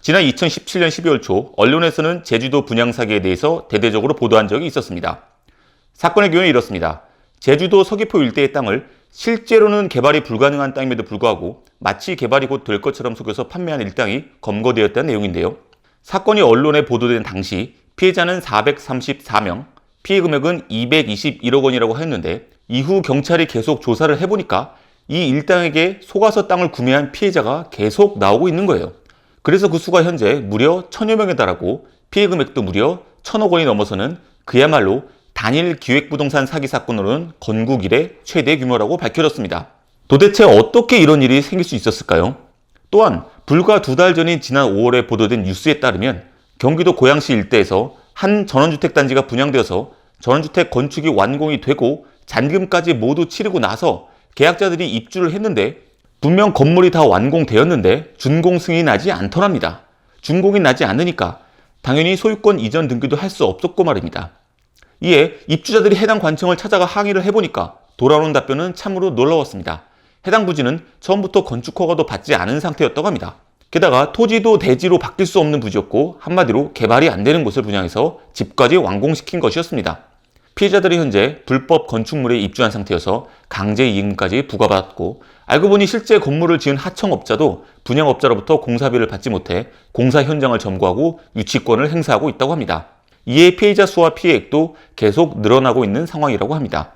지난 2017년 12월 초 언론에서는 제주도 분양 사기에 대해서 대대적으로 보도한 적이 있었습니다. 사건의 경우는 이렇습니다. 제주도 서귀포 일대의 땅을 실제로는 개발이 불가능한 땅임에도 불구하고 마치 개발이 곧 될 것처럼 속여서 판매한 일당이 검거되었다는 내용인데요. 사건이 언론에 보도된 당시 피해자는 434명, 피해 금액은 221억 원이라고 했는데 이후 경찰이 계속 조사를 해보니까 이 일당에게 속아서 땅을 구매한 피해자가 계속 나오고 있는 거예요. 그래서 그 수가 현재 무려 천여 명에 달하고 피해 금액도 무려 천억 원이 넘어서는 그야말로 단일 기획부동산 사기 사건으로는 건국 이래 최대 규모라고 밝혀졌습니다. 도대체 어떻게 이런 일이 생길 수 있었을까요? 또한 불과 두 달 전인 지난 5월에 보도된 뉴스에 따르면 경기도 고양시 일대에서 한 전원주택 단지가 분양되어서 전원주택 건축이 완공이 되고 잔금까지 모두 치르고 나서 계약자들이 입주를 했는데 분명 건물이 다 완공되었는데 준공 승인이 나지 않더랍니다. 준공이 나지 않으니까 당연히 소유권 이전 등기도 할 수 없었고 말입니다. 이에 입주자들이 해당 관청을 찾아가 항의를 해보니까 돌아오는 답변은 참으로 놀라웠습니다. 해당 부지는 처음부터 건축 허가도 받지 않은 상태였다고 합니다. 게다가 토지도 대지로 바뀔 수 없는 부지였고 한마디로 개발이 안 되는 곳을 분양해서 집까지 완공시킨 것이었습니다. 피해자들이 현재 불법 건축물에 입주한 상태여서 강제 이임까지 부과받았고 알고 보니 실제 건물을 지은 하청업자도 분양업자로부터 공사비를 받지 못해 공사 현장을 점거하고 유치권을 행사하고 있다고 합니다. 이에 피해자 수와 피해액도 계속 늘어나고 있는 상황이라고 합니다.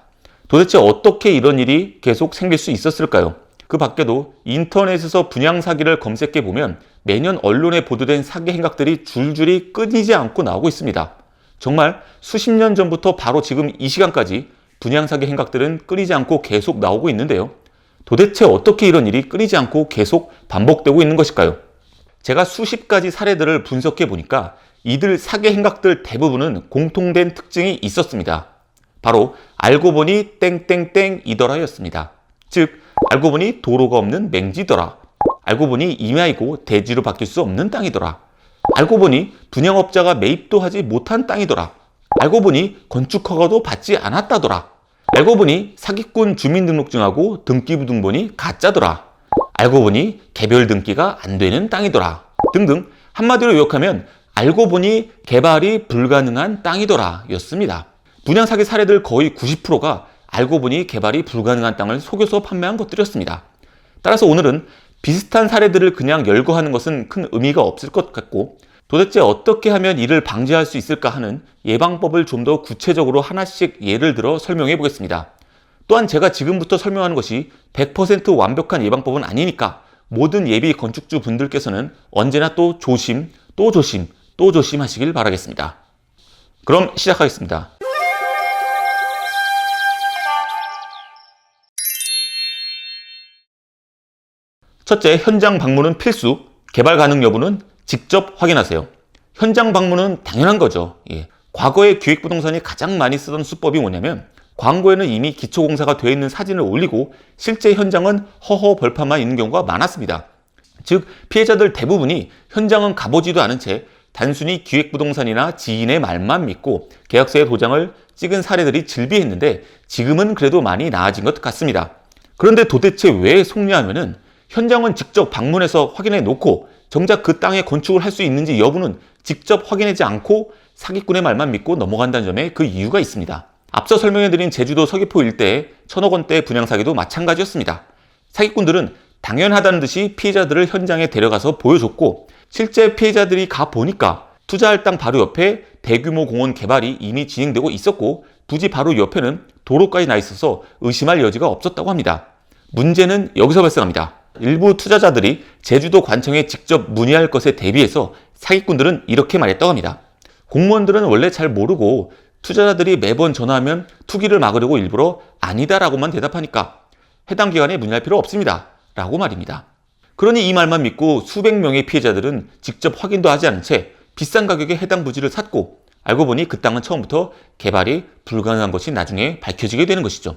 도대체 어떻게 이런 일이 계속 생길 수 있었을까요? 그 밖에도 인터넷에서 분양 사기를 검색해 보면 매년 언론에 보도된 사기 행각들이 줄줄이 끊이지 않고 나오고 있습니다. 정말 수십 년 전부터 바로 지금 이 시간까지 분양 사기 행각들은 끊이지 않고 계속 나오고 있는데요. 도대체 어떻게 이런 일이 끊이지 않고 계속 반복되고 있는 것일까요? 제가 수십 가지 사례들을 분석해 보니까 이들 사기 행각들 대부분은 공통된 특징이 있었습니다. 바로 알고 보니 땡땡땡이더라였습니다. 즉 알고 보니 도로가 없는 맹지더라. 알고 보니 임야이고 대지로 바뀔 수 없는 땅이더라. 알고 보니 분양업자가 매입도 하지 못한 땅이더라. 알고 보니 건축 허가도 받지 않았다더라. 알고 보니 사기꾼 주민등록증하고 등기부등본이 가짜더라. 알고 보니 개별 등기가 안 되는 땅이더라. 등등 한마디로 요약하면 알고 보니 개발이 불가능한 땅이더라 였습니다. 분양 사기 사례들 거의 90%가 알고 보니 개발이 불가능한 땅을 속여서 판매한 것들이었습니다. 따라서 오늘은 비슷한 사례들을 그냥 열거하는 것은 큰 의미가 없을 것 같고 도대체 어떻게 하면 이를 방지할 수 있을까 하는 예방법을 좀 더 구체적으로 하나씩 예를 들어 설명해 보겠습니다. 또한 제가 지금부터 설명하는 것이 100% 완벽한 예방법은 아니니까 모든 예비 건축주 분들께서는 언제나 또 조심, 또 조심, 또 조심하시길 바라겠습니다. 그럼 시작하겠습니다. 첫째, 현장 방문은 필수, 개발 가능 여부는 직접 확인하세요. 현장 방문은 당연한 거죠. 예. 과거에 기획부동산이 가장 많이 쓰던 수법이 뭐냐면 광고에는 이미 기초공사가 되어 있는 사진을 올리고 실제 현장은 허허 벌판만 있는 경우가 많았습니다. 즉 피해자들 대부분이 현장은 가보지도 않은 채 단순히 기획부동산이나 지인의 말만 믿고 계약서에 도장을 찍은 사례들이 즐비했는데 지금은 그래도 많이 나아진 것 같습니다. 그런데 도대체 왜 속냐하면은 현장은 직접 방문해서 확인해 놓고 정작 그 땅에 건축을 할 수 있는지 여부는 직접 확인하지 않고 사기꾼의 말만 믿고 넘어간다는 점에 그 이유가 있습니다. 앞서 설명해드린 제주도 서귀포 일대의 천억 원대 분양 사기도 마찬가지였습니다. 사기꾼들은 당연하다는 듯이 피해자들을 현장에 데려가서 보여줬고 실제 피해자들이 가 보니까 투자할 땅 바로 옆에 대규모 공원 개발이 이미 진행되고 있었고 부지 바로 옆에는 도로까지 나 있어서 의심할 여지가 없었다고 합니다. 문제는 여기서 발생합니다. 일부 투자자들이 제주도 관청에 직접 문의할 것에 대비해서 사기꾼들은 이렇게 말했다고 합니다. 공무원들은 원래 잘 모르고 투자자들이 매번 전화하면 투기를 막으려고 일부러 아니다라고만 대답하니까 해당 기관에 문의할 필요 없습니다. 라고 말입니다. 그러니 이 말만 믿고 수백 명의 피해자들은 직접 확인도 하지 않은 채 비싼 가격에 해당 부지를 샀고 알고 보니 그 땅은 처음부터 개발이 불가능한 것이 나중에 밝혀지게 되는 것이죠.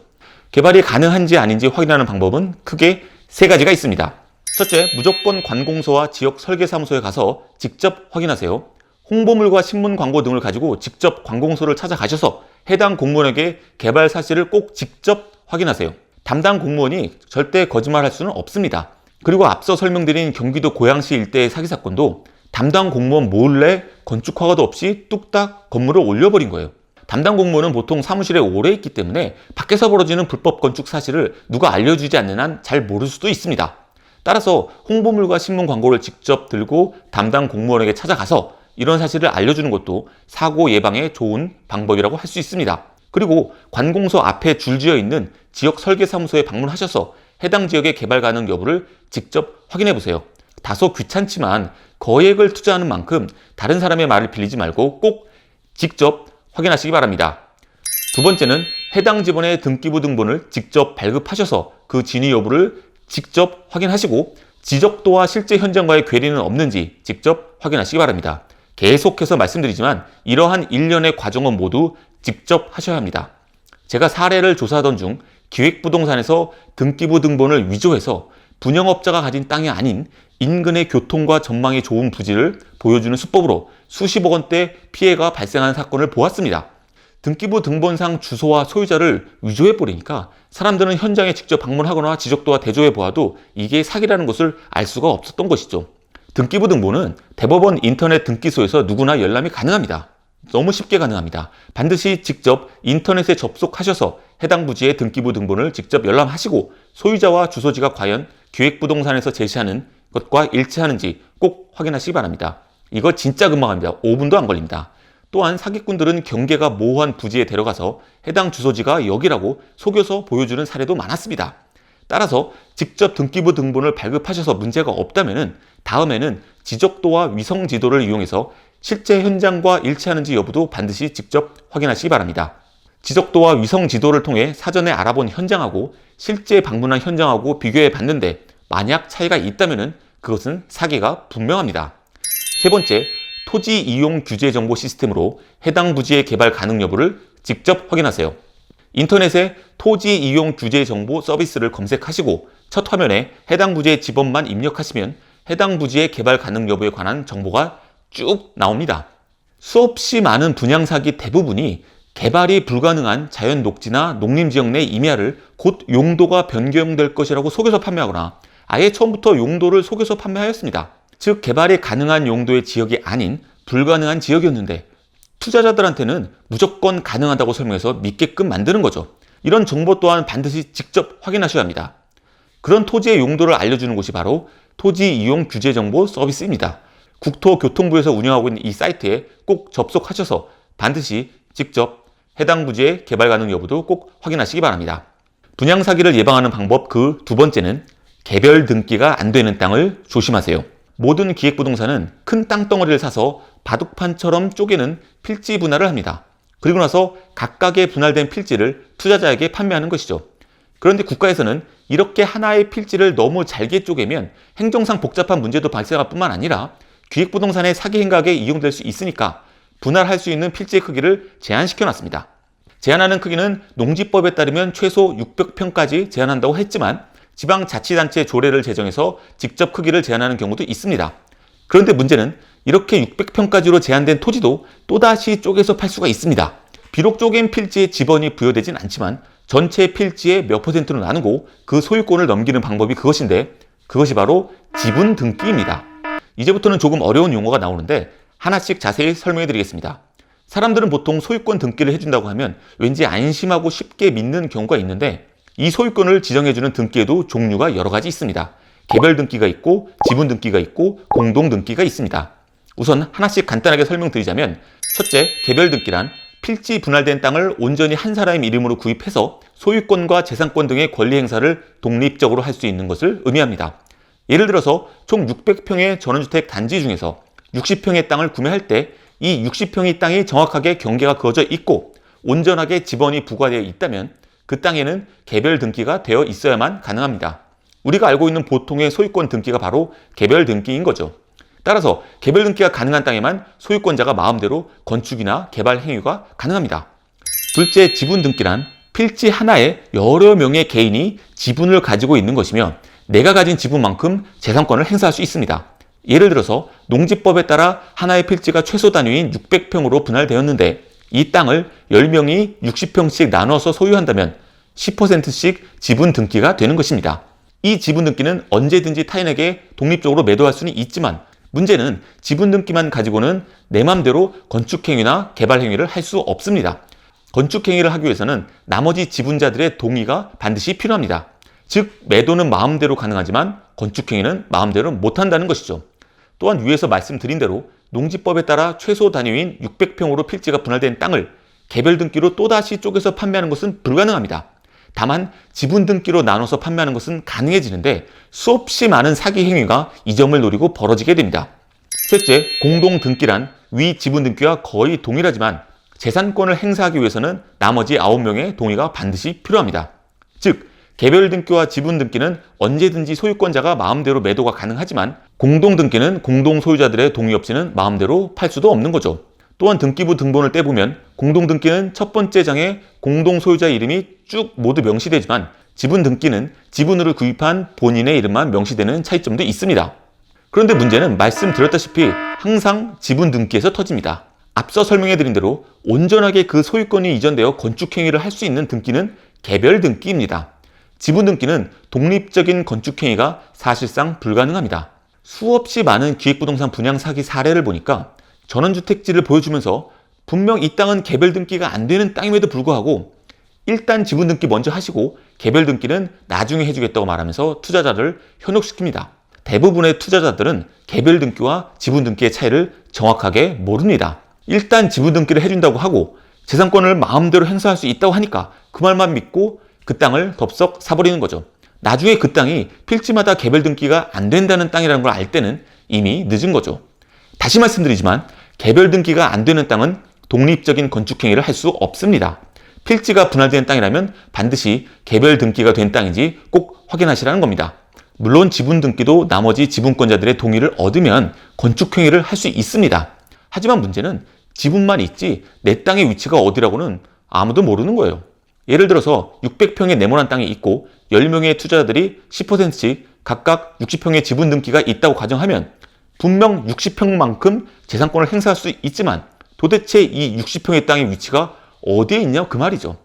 개발이 가능한지 아닌지 확인하는 방법은 크게 세 가지가 있습니다. 첫째, 무조건 관공서와 지역 설계사무소에 가서 직접 확인하세요. 홍보물과 신문 광고 등을 가지고 직접 관공서를 찾아가셔서 해당 공무원에게 개발 사실을 꼭 직접 확인하세요. 담당 공무원이 절대 거짓말할 수는 없습니다. 그리고 앞서 설명드린 경기도 고양시 일대의 사기 사건도 담당 공무원 몰래 건축 허가도 없이 뚝딱 건물을 올려버린 거예요. 담당 공무원은 보통 사무실에 오래 있기 때문에 밖에서 벌어지는 불법 건축 사실을 누가 알려주지 않는 한 잘 모를 수도 있습니다. 따라서 홍보물과 신문 광고를 직접 들고 담당 공무원에게 찾아가서 이런 사실을 알려주는 것도 사고 예방에 좋은 방법이라고 할 수 있습니다. 그리고 관공서 앞에 줄지어 있는 지역 설계사무소에 방문하셔서 해당 지역의 개발 가능 여부를 직접 확인해 보세요. 다소 귀찮지만 거액을 투자하는 만큼 다른 사람의 말을 빌리지 말고 꼭 직접 확인하시기 바랍니다. 두 번째는 해당 지번의 등기부 등본을 직접 발급하셔서 그 진위 여부를 직접 확인하시고 지적도와 실제 현장과의 괴리는 없는지 직접 확인하시기 바랍니다. 계속해서 말씀드리지만 이러한 일련의 과정은 모두 직접 하셔야 합니다. 제가 사례를 조사하던 중 기획부동산에서 등기부 등본을 위조해서 분양업자가 가진 땅이 아닌 인근의 교통과 전망이 좋은 부지를 보여주는 수법으로 수십억 원대 피해가 발생한 사건을 보았습니다. 등기부 등본상 주소와 소유자를 위조해 버리니까 사람들은 현장에 직접 방문하거나 지적도와 대조해 보아도 이게 사기라는 것을 알 수가 없었던 것이죠. 등기부 등본은 대법원 인터넷 등기소에서 누구나 열람이 가능합니다. 너무 쉽게 가능합니다. 반드시 직접 인터넷에 접속하셔서 해당 부지의 등기부 등본을 직접 열람하시고 소유자와 주소지가 과연 기획부동산에서 제시하는 것과 일치하는지 꼭 확인하시기 바랍니다. 이거 진짜 금방 합니다. 5분도 안 걸립니다. 또한 사기꾼들은 경계가 모호한 부지에 데려가서 해당 주소지가 여기라고 속여서 보여주는 사례도 많았습니다. 따라서 직접 등기부 등본을 발급하셔서 문제가 없다면 다음에는 지적도와 위성 지도를 이용해서 실제 현장과 일치하는지 여부도 반드시 직접 확인하시기 바랍니다. 지적도와 위성 지도를 통해 사전에 알아본 현장하고 실제 방문한 현장하고 비교해 봤는데 만약 차이가 있다면 그것은 사기가 분명합니다. 세 번째, 토지 이용 규제 정보 시스템으로 해당 부지의 개발 가능 여부를 직접 확인하세요. 인터넷에 토지 이용 규제 정보 서비스를 검색하시고 첫 화면에 해당 부지의 지번만 입력하시면 해당 부지의 개발 가능 여부에 관한 정보가 쭉 나옵니다. 수없이 많은 분양 사기 대부분이 개발이 불가능한 자연 녹지나 농림 지역 내 임야를 곧 용도가 변경될 것이라고 속여서 판매하거나 아예 처음부터 용도를 속여서 판매하였습니다. 즉 개발이 가능한 용도의 지역이 아닌 불가능한 지역이었는데 투자자들한테는 무조건 가능하다고 설명해서 믿게끔 만드는 거죠. 이런 정보 또한 반드시 직접 확인하셔야 합니다. 그런 토지의 용도를 알려주는 곳이 바로 토지 이용 규제 정보 서비스입니다. 국토교통부에서 운영하고 있는 이 사이트에 꼭 접속하셔서 반드시 직접 해당 부지의 개발 가능 여부도 꼭 확인하시기 바랍니다. 분양 사기를 예방하는 방법 그 두 번째는 개별 등기가 안 되는 땅을 조심하세요. 모든 기획부동산은 큰 땅덩어리를 사서 바둑판처럼 쪼개는 필지 분할을 합니다. 그리고 나서 각각의 분할된 필지를 투자자에게 판매하는 것이죠. 그런데 국가에서는 이렇게 하나의 필지를 너무 잘게 쪼개면 행정상 복잡한 문제도 발생할 뿐만 아니라 기획부동산의 사기 행각에 이용될 수 있으니까 분할할 수 있는 필지의 크기를 제한시켜 놨습니다. 제한하는 크기는 농지법에 따르면 최소 600평까지 제한한다고 했지만 지방자치단체 조례를 제정해서 직접 크기를 제한하는 경우도 있습니다. 그런데 문제는 이렇게 600평까지로 제한된 토지도 또다시 쪼개서 팔 수가 있습니다. 비록 쪼갠 필지에 지번이 부여되진 않지만 전체 필지의 몇 퍼센트로 나누고 그 소유권을 넘기는 방법이 그것인데 그것이 바로 지분 등기입니다. 이제부터는 조금 어려운 용어가 나오는데 하나씩 자세히 설명해 드리겠습니다. 사람들은 보통 소유권 등기를 해준다고 하면 왠지 안심하고 쉽게 믿는 경우가 있는데 이 소유권을 지정해주는 등기에도 종류가 여러 가지 있습니다. 개별 등기가 있고 지분 등기가 있고 공동 등기가 있습니다. 우선 하나씩 간단하게 설명드리자면 첫째, 개별 등기란 필지 분할된 땅을 온전히 한 사람의 이름으로 구입해서 소유권과 재산권 등의 권리 행사를 독립적으로 할 수 있는 것을 의미합니다. 예를 들어서 총 600평의 전원주택 단지 중에서 60평의 땅을 구매할 때 이 60평의 땅이 정확하게 경계가 그어져 있고 온전하게 지번이 부과되어 있다면 그 땅에는 개별 등기가 되어 있어야만 가능합니다. 우리가 알고 있는 보통의 소유권 등기가 바로 개별 등기인 거죠. 따라서 개별 등기가 가능한 땅에만 소유권자가 마음대로 건축이나 개발 행위가 가능합니다. 둘째, 지분 등기란 필지 하나에 여러 명의 개인이 지분을 가지고 있는 것이며 내가 가진 지분만큼 재산권을 행사할 수 있습니다. 예를 들어서 농지법에 따라 하나의 필지가 최소 단위인 600평으로 분할되었는데 이 땅을 10명이 60평씩 나눠서 소유한다면 10%씩 지분 등기가 되는 것입니다. 이 지분 등기는 언제든지 타인에게 독립적으로 매도할 수는 있지만 문제는 지분 등기만 가지고는 내 맘대로 건축행위나 개발행위를 할 수 없습니다. 건축행위를 하기 위해서는 나머지 지분자들의 동의가 반드시 필요합니다. 즉, 매도는 마음대로 가능하지만 건축행위는 마음대로 못한다는 것이죠. 또한 위에서 말씀드린 대로 농지법에 따라 최소 단위인 600평으로 필지가 분할된 땅을 개별 등기로 또다시 쪼개서 판매하는 것은 불가능합니다. 다만 지분 등기로 나눠서 판매하는 것은 가능해지는데 수없이 많은 사기 행위가 이 점을 노리고 벌어지게 됩니다. 셋째, 공동 등기란 위 지분 등기와 거의 동일하지만 재산권을 행사하기 위해서는 나머지 9명의 동의가 반드시 필요합니다. 즉, 개별 등기와 지분 등기는 언제든지 소유권자가 마음대로 매도가 가능하지만 공동 등기는 공동 소유자들의 동의 없이는 마음대로 팔 수도 없는 거죠. 또한 등기부 등본을 떼보면 공동 등기는 첫 번째 장에 공동 소유자 이름이 쭉 모두 명시되지만 지분 등기는 지분으로 구입한 본인의 이름만 명시되는 차이점도 있습니다. 그런데 문제는 말씀드렸다시피 항상 지분 등기에서 터집니다. 앞서 설명해드린 대로 온전하게 그 소유권이 이전되어 건축행위를 할 수 있는 등기는 개별 등기입니다. 지분 등기는 독립적인 건축행위가 사실상 불가능합니다. 수없이 많은 기획부동산 분양 사기 사례를 보니까 전원주택지를 보여주면서 분명 이 땅은 개별 등기가 안 되는 땅임에도 불구하고 일단 지분 등기 먼저 하시고 개별 등기는 나중에 해주겠다고 말하면서 투자자를 현혹시킵니다. 대부분의 투자자들은 개별 등기와 지분 등기의 차이를 정확하게 모릅니다. 일단 지분 등기를 해준다고 하고 재산권을 마음대로 행사할 수 있다고 하니까 그 말만 믿고 그 땅을 덥석 사버리는 거죠. 나중에 그 땅이 필지마다 개별 등기가 안 된다는 땅이라는 걸 알 때는 이미 늦은 거죠. 다시 말씀드리지만 개별 등기가 안 되는 땅은 독립적인 건축 행위를 할 수 없습니다. 필지가 분할된 땅이라면 반드시 개별 등기가 된 땅인지 꼭 확인하시라는 겁니다. 물론 지분 등기도 나머지 지분권자들의 동의를 얻으면 건축 행위를 할 수 있습니다. 하지만 문제는 지분만 있지 내 땅의 위치가 어디라고는 아무도 모르는 거예요. 예를 들어서 600평의 네모난 땅이 있고 10명의 투자자들이 10%씩 각각 60평의 지분 등기가 있다고 가정하면 분명 60평만큼 재산권을 행사할 수 있지만 도대체 이 60평의 땅의 위치가 어디에 있냐 그 말이죠.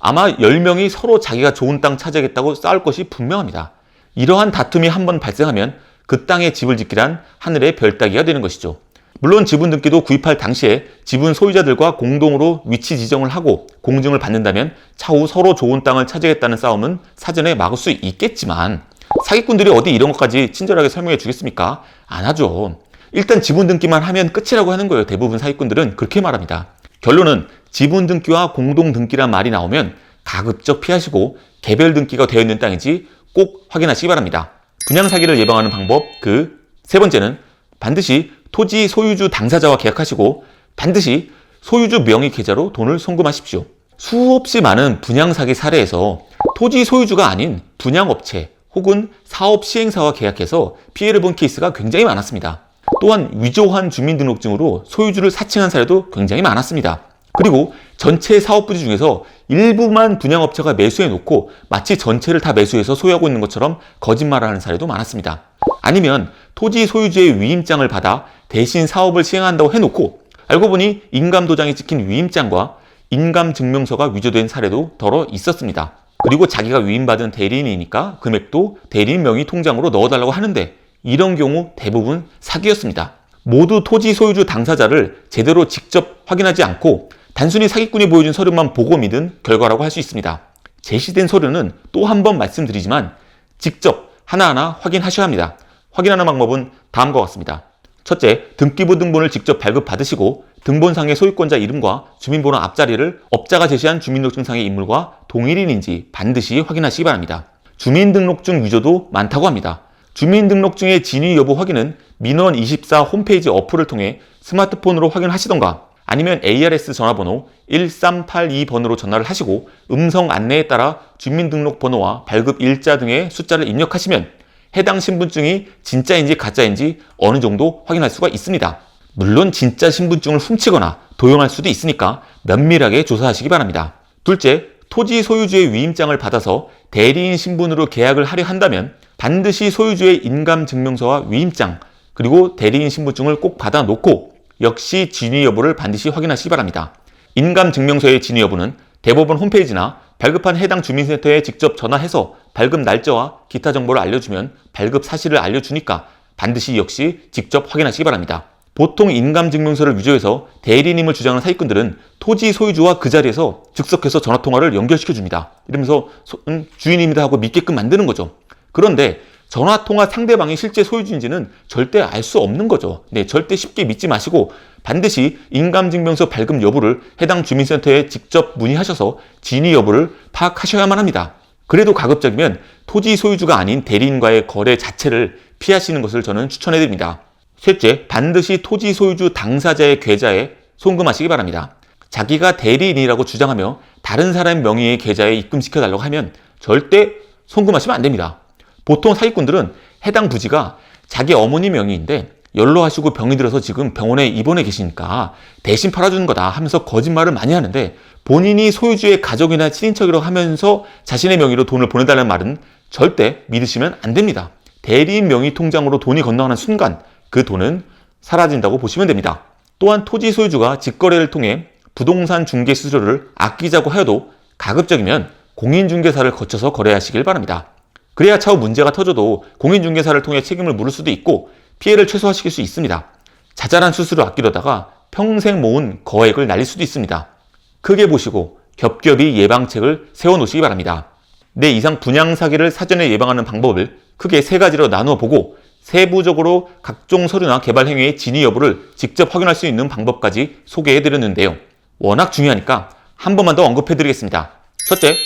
아마 10명이 서로 자기가 좋은 땅 찾아야겠다고 싸울 것이 분명합니다. 이러한 다툼이 한번 발생하면 그 땅에 집을 짓기란 하늘의 별 따기가 되는 것이죠. 물론 지분 등기도 구입할 당시에 지분 소유자들과 공동으로 위치 지정을 하고 공증을 받는다면 차후 서로 좋은 땅을 차지하겠다는 싸움은 사전에 막을 수 있겠지만 사기꾼들이 어디 이런 것까지 친절하게 설명해 주겠습니까? 안 하죠. 일단 지분 등기만 하면 끝이라고 하는 거예요. 대부분 사기꾼들은 그렇게 말합니다. 결론은 지분 등기와 공동 등기란 말이 나오면 가급적 피하시고 개별 등기가 되어 있는 땅인지 꼭 확인하시기 바랍니다. 분양 사기를 예방하는 방법 그 세 번째는 반드시 토지 소유주 당사자와 계약하시고 반드시 소유주 명의 계좌로 돈을 송금하십시오. 수없이 많은 분양 사기 사례에서 토지 소유주가 아닌 분양업체 혹은 사업 시행사와 계약해서 피해를 본 케이스가 굉장히 많았습니다. 또한 위조한 주민등록증으로 소유주를 사칭한 사례도 굉장히 많았습니다. 그리고 전체 사업 부지 중에서 일부만 분양업체가 매수해 놓고 마치 전체를 다 매수해서 소유하고 있는 것처럼 거짓말하는 사례도 많았습니다. 아니면 토지 소유주의 위임장을 받아 대신 사업을 시행한다고 해놓고 알고 보니 인감도장이 찍힌 위임장과 인감증명서가 위조된 사례도 더러 있었습니다. 그리고 자기가 위임받은 대리인이니까 금액도 대리인 명의 통장으로 넣어달라고 하는데 이런 경우 대부분 사기였습니다. 모두 토지 소유주 당사자를 제대로 직접 확인하지 않고 단순히 사기꾼이 보여준 서류만 보고 믿은 결과라고 할 수 있습니다. 제시된 서류는 또 한 번 말씀드리지만 직접 하나하나 확인하셔야 합니다. 확인하는 방법은 다음과 같습니다. 첫째, 등기부 등본을 직접 발급받으시고 등본상의 소유권자 이름과 주민번호 앞자리를 업자가 제시한 주민등록증상의 인물과 동일인인지 반드시 확인하시기 바랍니다. 주민등록증 위조도 많다고 합니다. 주민등록증의 진위 여부 확인은 민원24 홈페이지 어플을 통해 스마트폰으로 확인하시던가 아니면 ARS 전화번호 1382번으로 전화를 하시고 음성 안내에 따라 주민등록번호와 발급 일자 등의 숫자를 입력하시면 해당 신분증이 진짜인지 가짜인지 어느 정도 확인할 수가 있습니다. 물론 진짜 신분증을 훔치거나 도용할 수도 있으니까 면밀하게 조사하시기 바랍니다. 둘째, 토지 소유주의 위임장을 받아서 대리인 신분으로 계약을 하려 한다면 반드시 소유주의 인감증명서와 위임장 그리고 대리인 신분증을 꼭 받아 놓고 역시 진위 여부를 반드시 확인하시기 바랍니다. 인감증명서의 진위 여부는 대법원 홈페이지나 발급한 해당 주민센터에 직접 전화해서 발급 날짜와 기타 정보를 알려주면 발급 사실을 알려주니까 반드시 역시 직접 확인하시기 바랍니다. 보통 인감증명서를 위조해서 대리님을 주장하는 사기꾼들은 토지 소유주와 그 자리에서 즉석해서 전화통화를 연결시켜 줍니다. 이러면서 소- 음, 주인입니다 하고 믿게끔 만드는 거죠. 그런데 전화통화 상대방이 실제 소유주인지는 절대 알 수 없는 거죠. 네, 절대 쉽게 믿지 마시고 반드시 인감증명서 발급 여부를 해당 주민센터에 직접 문의하셔서 진위 여부를 파악하셔야만 합니다. 그래도 가급적이면 토지 소유주가 아닌 대리인과의 거래 자체를 피하시는 것을 저는 추천해 드립니다. 셋째, 반드시 토지 소유주 당사자의 계좌에 송금하시기 바랍니다. 자기가 대리인이라고 주장하며 다른 사람 명의의 계좌에 입금시켜 달라고 하면 절대 송금하시면 안 됩니다. 보통 사기꾼들은 해당 부지가 자기 어머니 명의인데 연로하시고 병이 들어서 지금 병원에 입원해 계시니까 대신 팔아주는 거다 하면서 거짓말을 많이 하는데 본인이 소유주의 가족이나 친인척이라고 하면서 자신의 명의로 돈을 보내달라는 말은 절대 믿으시면 안 됩니다. 대리인 명의 통장으로 돈이 건너가는 순간 그 돈은 사라진다고 보시면 됩니다. 또한 토지 소유주가 직거래를 통해 부동산 중개 수수료를 아끼자고 하여도 가급적이면 공인중개사를 거쳐서 거래하시길 바랍니다. 그래야 차후 문제가 터져도 공인중개사를 통해 책임을 물을 수도 있고 피해를 최소화시킬 수 있습니다. 자잘한 수수료 아끼려다가 평생 모은 거액을 날릴 수도 있습니다. 크게 보시고 겹겹이 예방책을 세워놓으시기 바랍니다. 내 이상 분양 사기를 사전에 예방하는 방법을 크게 세 가지로 나누어 보고 세부적으로 각종 서류나 개발 행위의 진위 여부를 직접 확인할 수 있는 방법까지 소개해 드렸는데요. 워낙 중요하니까 한 번만 더 언급해 드리겠습니다. 첫째,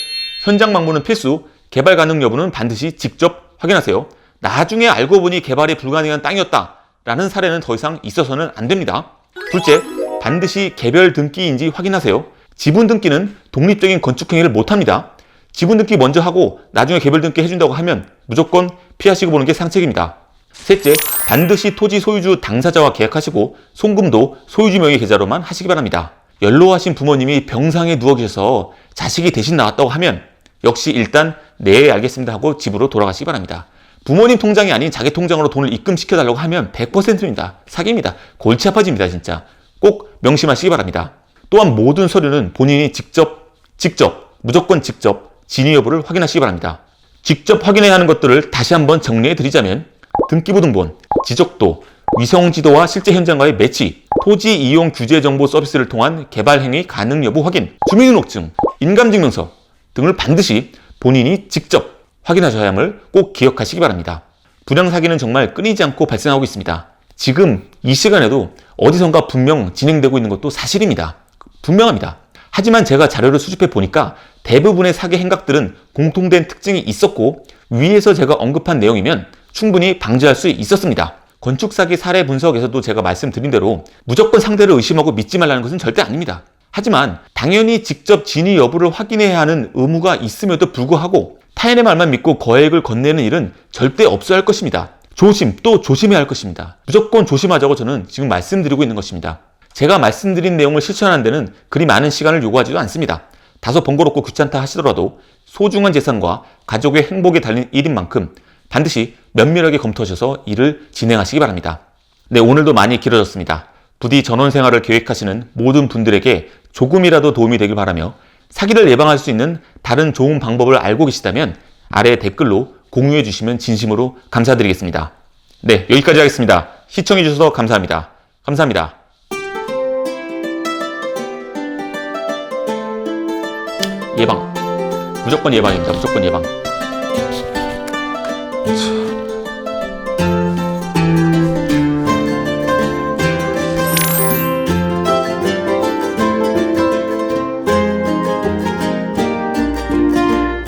현장 방문은 필수, 개발 가능 여부는 반드시 직접 확인하세요. 나중에 알고 보니 개발이 불가능한 땅이었다. 라는 사례는 더 이상 있어서는 안 됩니다. 둘째, 반드시 개별 등기인지 확인하세요. 지분 등기는 독립적인 건축 행위를 못 합니다. 지분 등기 먼저 하고 나중에 개별 등기 해준다고 하면 무조건 피하시고 보는 게 상책입니다. 셋째, 반드시 토지 소유주 당사자와 계약하시고 송금도 소유주 명의 계좌로만 하시기 바랍니다. 연로하신 부모님이 병상에 누워 계셔서 자식이 대신 나왔다고 하면 역시 일단 네 알겠습니다 하고 집으로 돌아가시기 바랍니다. 부모님 통장이 아닌 자기 통장으로 돈을 입금시켜 달라고 하면 100%입니다. 사기입니다. 골치 아파집니다, 진짜. 꼭 명심하시기 바랍니다. 또한 모든 서류는 본인이 직접, 직접, 무조건 직접 진위 여부를 확인하시기 바랍니다. 직접 확인해야 하는 것들을 다시 한번 정리해 드리자면 등기부 등본, 지적도, 위성지도와 실제 현장과의 매치, 토지 이용 규제 정보 서비스를 통한 개발 행위 가능 여부 확인, 주민등록증, 인감증명서 등을 반드시 본인이 직접 확인하셔야 함을 꼭 기억하시기 바랍니다. 분양 사기는 정말 끊이지 않고 발생하고 있습니다. 지금 이 시간에도 어디선가 분명 진행되고 있는 것도 사실입니다. 분명합니다. 하지만 제가 자료를 수집해 보니까 대부분의 사기 행각들은 공통된 특징이 있었고 위에서 제가 언급한 내용이면 충분히 방지할 수 있었습니다. 건축 사기 사례 분석에서도 제가 말씀드린 대로 무조건 상대를 의심하고 믿지 말라는 것은 절대 아닙니다. 하지만 당연히 직접 진위 여부를 확인해야 하는 의무가 있음에도 불구하고 타인의 말만 믿고 거액을 건네는 일은 절대 없어야 할 것입니다. 조심 또 조심해야 할 것입니다. 무조건 조심하자고 저는 지금 말씀드리고 있는 것입니다. 제가 말씀드린 내용을 실천하는 데는 그리 많은 시간을 요구하지도 않습니다. 다소 번거롭고 귀찮다 하시더라도 소중한 재산과 가족의 행복에 달린 일인 만큼 반드시 면밀하게 검토하셔서 일을 진행하시기 바랍니다. 네, 오늘도 많이 길어졌습니다. 부디 전원 생활을 계획하시는 모든 분들에게 조금이라도 도움이 되길 바라며 사기를 예방할 수 있는 다른 좋은 방법을 알고 계시다면 아래 댓글로 공유해 주시면 진심으로 감사드리겠습니다. 네, 여기까지 하겠습니다. 시청해 주셔서 감사합니다. 감사합니다. 예방. 무조건 예방입니다. 무조건 예방.